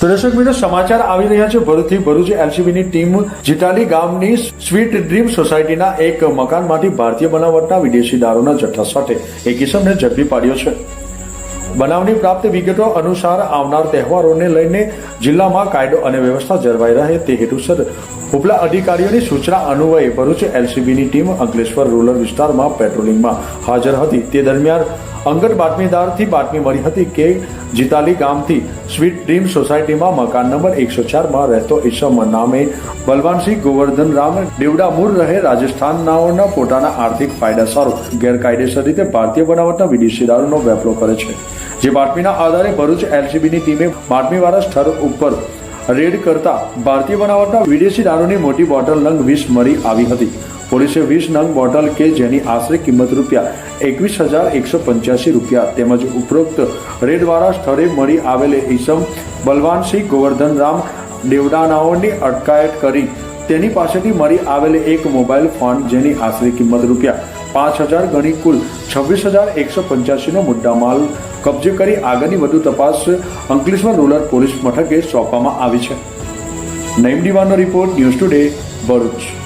તો દર્શક મિત્રો, સમાચાર આવી રહ્યા છે. ભરૂચથી ભરૂચ એલસીબીની ટીમ જીટાલી ગામની સ્વીટ ડ્રીમ સોસાયટીના એક મકાનમાંથી ભારતીય બનાવટના વિદેશી દારૂના જથ્થા સાથે એક ઇસમને ઝડપી પાડ્યો છે. બનાવની પ્રાપ્ત વિગતો અનુસાર આવનાર તહેવારોને લઈને જિલ્લામાં કાયદો અને વ્યવસ્થા જળવાઈ રહે તે હેતુસર ઉપલા અધિકારીઓની સૂચના અન્વયે ભરૂચ એલસીબીની ટીમ અંકલેશ્વર રૂરલ વિસ્તારમાં પેટ્રોલિંગમાં હાજર હતી. તે દરમિયાન અંગત બાતમીદારથી બાતમી મળી હતી કે જીતાલી ગામથી સ્વીટ ડ્રીમ સોસાયટીમાં મકાન નંબર એકસો ચારમાં રહેતો ઈસમ નામે બલવાનસિંહ દેવડા મૂળ રહે રાજસ્થાનનાઓના પોતાના આર્થિક ફાયદા સ્વરૂપ ગેરકાયદેસર રીતે ભારતીય બનાવટના વિદેશી દારૂનો વેપલો કરે છે. જે બાતમીના આધારે ભરૂચ એલસીબીની ટીમે બાતમીવાળા સ્થળ ઉપર રેડ કરતા ભારતીય બનાવટના વિદેશી દારૂની મોટી બોટલ લંગ વીસ મળી આવી હતી. પોલીસે વીસ નંગ બોટલ કે જેની આશરે કિંમત રૂપિયા એકવીસ હજાર એકસો પંચ્યાસી રૂપિયા તેમજ ઉપરોક્ત રેડવાળા સ્થળે મળી આવેલે ઈસમ બલવાનસિંહ ગોવર્ધન રામ દેવડાનાઓની અટકાયત કરી તેની પાસેથી મળી આવેલે એક મોબાઈલ ફોન જેની આશરે કિંમત રૂપિયા પાંચ હજાર ગણી કુલ છવ્વીસ હજાર એકસો પંચ્યાસીનો મુદ્દામાલ કબજે કરી આગળની વધુ તપાસ અંકલેશ્વર રૂરલ પોલીસ મથકે સોંપવામાં આવી છે. નઈમ દીવાનો રિપોર્ટ ન્યૂઝ ટુડે ભરૂચ.